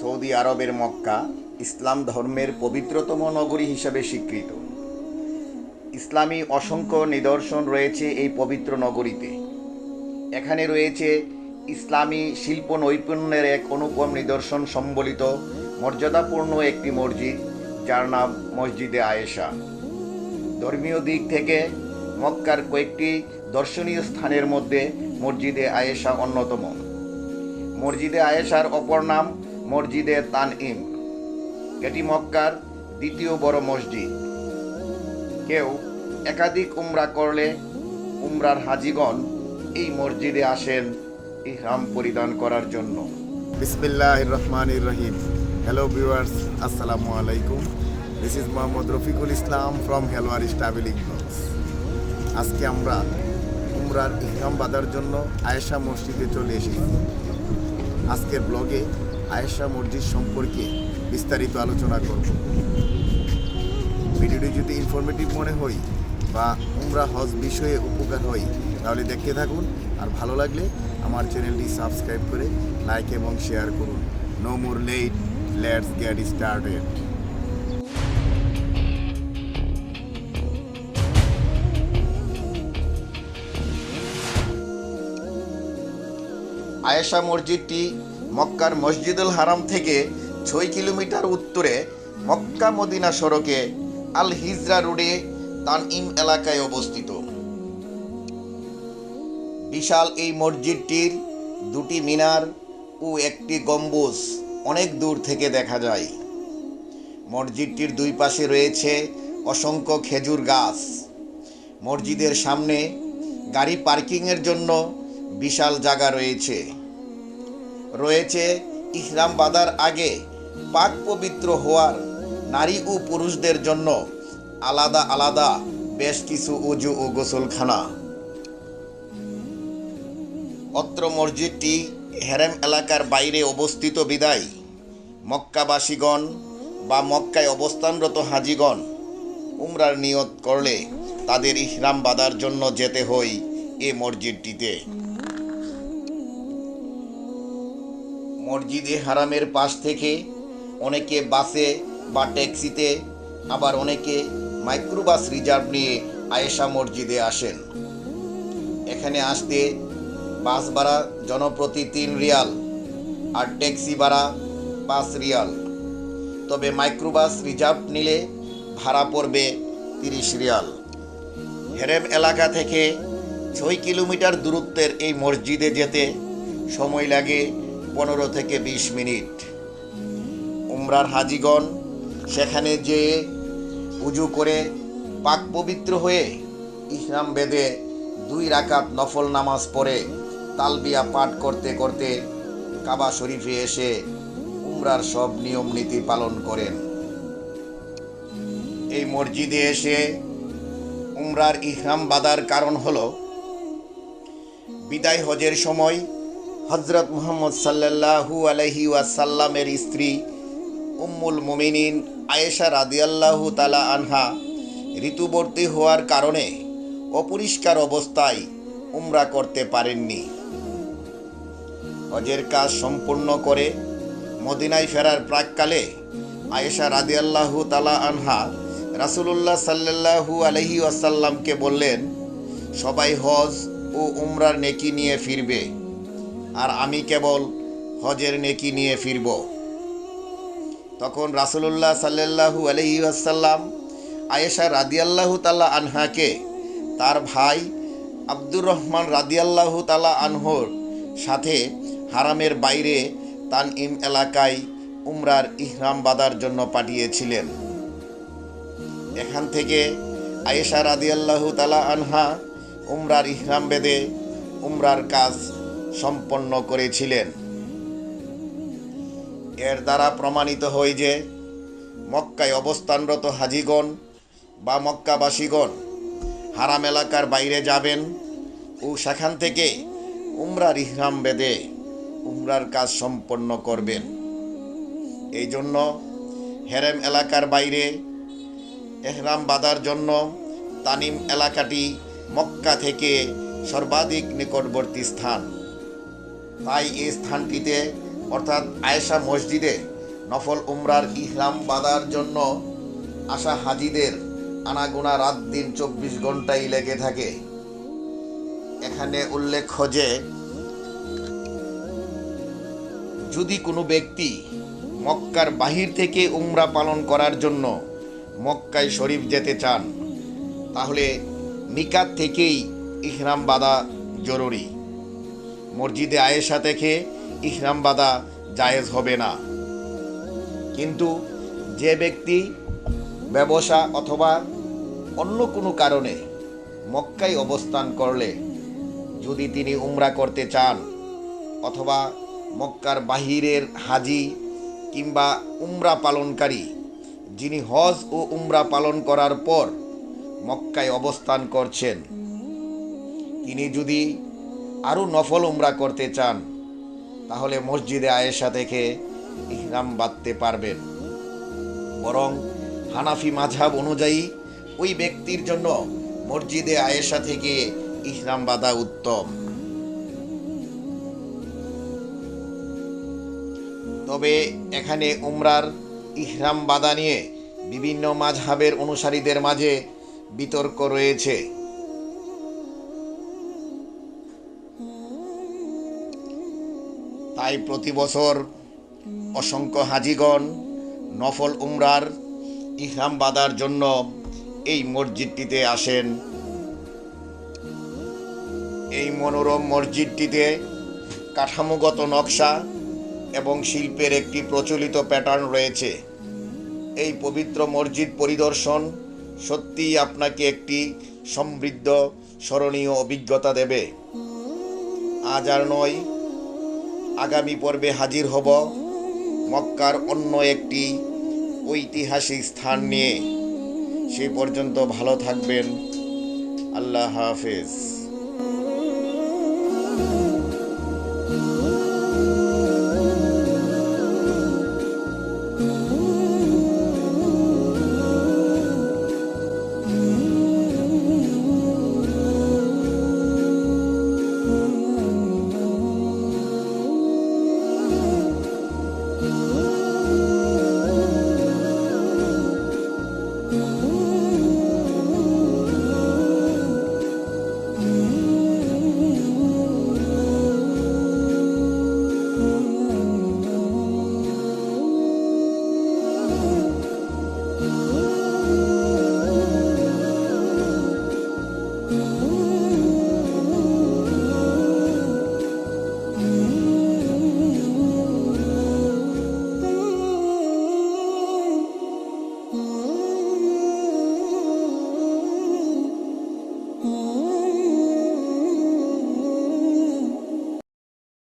Saudi আরবের মক্কা ইসলাম ধর্মের পবিত্রতম নগরী হিসাবে স্বীকৃত। ইসলামী অসংখ্য নিদর্শন রয়েছে এই পবিত্র নগরীতে। এখানে রয়েছে ইসলামী শিল্প নৈপুণ্যের এক অনুপম নিদর্শন সম্বলিত মর্যাদাপূর্ণ একটি মসজিদ, যার নাম মসজিদে আয়েশা। ধর্মীয় দিক থেকে মক্কার কয়েকটি দর্শনীয় স্থানের মধ্যে মসজিদে আয়েশা অন্যতম। মসজিদে আয়েশার অপর নাম মসজিদে তানইম এটি মক্কার দ্বিতীয় বড় মসজিদ। কেউ একাধিক উমরা করলে উমরার হাজিগণ এই মসজিদে আসেন ইহরাম পরিধান করার জন্য। বিসমিল্লাহ রহমান রহিম। হ্যালো ভিউয়ার্স, আসসালামু আলাইকুম। This is Mohammad Rafiqul Islam from হেলোয়ারিস travelling vlogs আজকে আমরা উমরার ইহরাম বাঁধার জন্য আয়েশা মসজিদে চলে এসেছি। আজকের ব্লগে আয়েশা মসজিদ সম্পর্কে বিস্তারিত আলোচনা করব। ভিডিওটি যদি ইনফরমেটিভ মনে হয় বা উমরা হজ বিষয়ে উপকার হয়, তাহলে দেখতে থাকুন। আর ভালো লাগলে আমার চ্যানেলটি সাবস্ক্রাইব করে লাইক এবং শেয়ার করুন। No more late let's get started Ayesha মসজিদটি মক্কার মসজিদুল হারাম থেকে ছয় কিলোমিটার উত্তরে মক্কা মদিনা সড়কে আল হিজরা রোডে তানইম এলাকায় অবস্থিত। বিশাল এই মসজিদটির দুটি মিনার ও একটি গম্বুজ অনেক দূর থেকে দেখা যায়। মসজিদটির দুই পাশে রয়েছে অসংখ্য খেজুর গাছ। মসজিদের সামনে গাড়ি পার্কিংয়ের জন্য বিশাল জায়গা রয়েছে। রয়েছে ইহরাম বাঁধার আগে পাক পবিত্র হওয়ার নারী ও পুরুষদের জন্য আলাদা আলাদা বেশ কিছু উজু ও গোসলখানা। অত্র মসজিদটি হেরেম এলাকার বাইরে অবস্থিত বিদায়। মক্কাবাসীগণ বা মক্কায় অবস্থানরত হাজিগণ উমরার নিয়ত করলে তাদের ইহরাম বাঁধার জন্য যেতে হয় এ মসজিদটিতে। মসজিদে হারামের পাশ থেকে অনেকে বাসে বা ট্যাক্সিতে, আবার অনেকে মাইক্রোবাস রিজার্ভ নিয়ে আয়েশা মসজিদে আসেন। এখানে আসতে বাস ভাড়া জনপ্রতি তিন রিয়াল আর ট্যাক্সি ভাড়া পাঁচ রিয়াল। তবে মাইক্রোবাস রিজার্ভ নিলে ভাড়া পড়বে তিরিশ রিয়াল। হেরেম এলাকা থেকে ছয় কিলোমিটার দূরত্বের এই মসজিদে যেতে সময় লাগে পনেরো থেকে বিশ মিনিট। উমরার হাজিগণ সেখানে যেয়ে পুজো করে পাক পবিত্র হয়ে ইসলাম বেদে দুই রাকাত নফল নামাজ পড়ে তালবিয়া পাঠ করতে করতে কাবা শরীফে এসে উমরার সব নিয়ম নীতি পালন করেন। এই মসজিদে এসে উমরার ইহরাম বাদার কারণ হল, বিদায় হজের সময় হজরত মুহাম্মদ সাল্লাল্লাহু আলহি ওয়াসাল্লামের স্ত্রী উম্মুল মুমিনিন আয়েশা রাদিয়াল্লাহু তালা আনহা ঋতুবর্তী হওয়ার কারণে অপরিষ্কার অবস্থায় উমরা করতে পারেননি। হজের কাজ সম্পূর্ণ করে মদিনায় ফেরার প্রাককালে আয়েশা রাদিয়াল্লাহু তালা আনহা রাসুলুল্লাহ সাল্লাল্লাহু আলহি আসাল্লামকে বললেন, সবাই হজ ও উমরার নেকি নিয়ে ফিরবে। আর আমি কেবল হজের নেকি নিয়ে ফিরব। তখন রাসুলুল্লাহ সাল্লাল্লাহু আলহি আসাল্লাম আয়েশা রাদিয়াল্লাহু তালা আনহাকে তার ভাই আব্দুর রহমান রাদিয়াল্লাহু তালা আনহর সাথে হারামের বাইরে তানইম এলাকায় উমরার ইহরাম বাঁধার জন্য পাঠিয়েছিলেন। এখান থেকে আয়েশা রাদিয়াল্লাহু তালা আনহা উমরার ইহরাম বেদে উমরার কাজ সম্পন্ন করেছিলেন। এর দ্বারা প্রমাণিত হয় যে মক্কায় অবস্থানরত হাজিগণ বা মক্কাবাসীগণ হারাম এলাকার বাইরে যাবেন ও সেখান থেকে উমরার ইহরাম বেদে উমরার কাজ সম্পন্ন করবেন। এই জন্য হেরেম এলাকার বাইরে এহরাম বাঁধার জন্য তানিম এলাকাটি মক্কা থেকে সর্বাধিক নিকটবর্তী স্থান। তাই এই স্থানটিতে, অর্থাৎ আয়েশা মসজিদে, নফল উমরার ইহরাম বাঁধার জন্য আসা হাজিদের আনাগোনা রাত দিন চব্বিশ ঘন্টাই লেগে থাকে। এখানে উল্লেখ্য যে, যদি কোনো ব্যক্তি মক্কার বাহির থেকে উমরা পালন করার জন্য মক্কায় শরীফ যেতে চান, তাহলে মিকাত থেকেই ইহরাম বাঁধা জরুরি। মসজিদে আয়েশা থেকে ইহরাম বাঁধা জায়েজ হবে না। কিন্তু যে ব্যক্তি ব্যবসা অথবা অন্য কোনো কারণে মক্কায় অবস্থান করলে, যদি তিনি উমরা করতে চান অথবা মক্কার বাহিরের হাজি কিংবা উমরা পালনকারী, যিনি হজ ও উমরা পালন করার পর মক্কায় অবস্থান করছেন, তিনি যদি আরও নফল উমরা করতে চান, তাহলে মসজিদে আয়েশা থেকে ইহরাম বাঁধতে পারবেন। বরং হানাফি মাঝহাব অনুযায়ী ওই ব্যক্তির জন্য মসজিদে আয়েশা থেকে ইহরাম বাঁধা উত্তম। তবে এখানে উমরার ইহরাম বাদা নিয়ে বিভিন্ন মাঝহাবের অনুসারীদের মাঝে বিতর্ক রয়েছে। তাই প্রতি বছর অসংখ্য হাজিগণ নফল উমরার ইহরাম বাদার জন্য এই মসজিদটিতে আসেন। এই মনোরম মসজিদটিতে কাঠামোগত নকশা এবং শিল্পের একটি প্রচলিত প্যাটার্ন রয়েছে। এই পবিত্র মসজিদ পরিদর্শন সত্যিই আপনাকে একটি সমৃদ্ধ, স্মরণীয় অভিজ্ঞতা দেবে। আজ আর নয় আগামী পর্বে হাজির হব মক্কার অন্য একটি ঐতিহাসিক স্থান নিয়ে। সে পর্যন্ত ভালো থাকবেন। আল্লাহ হাফেজ।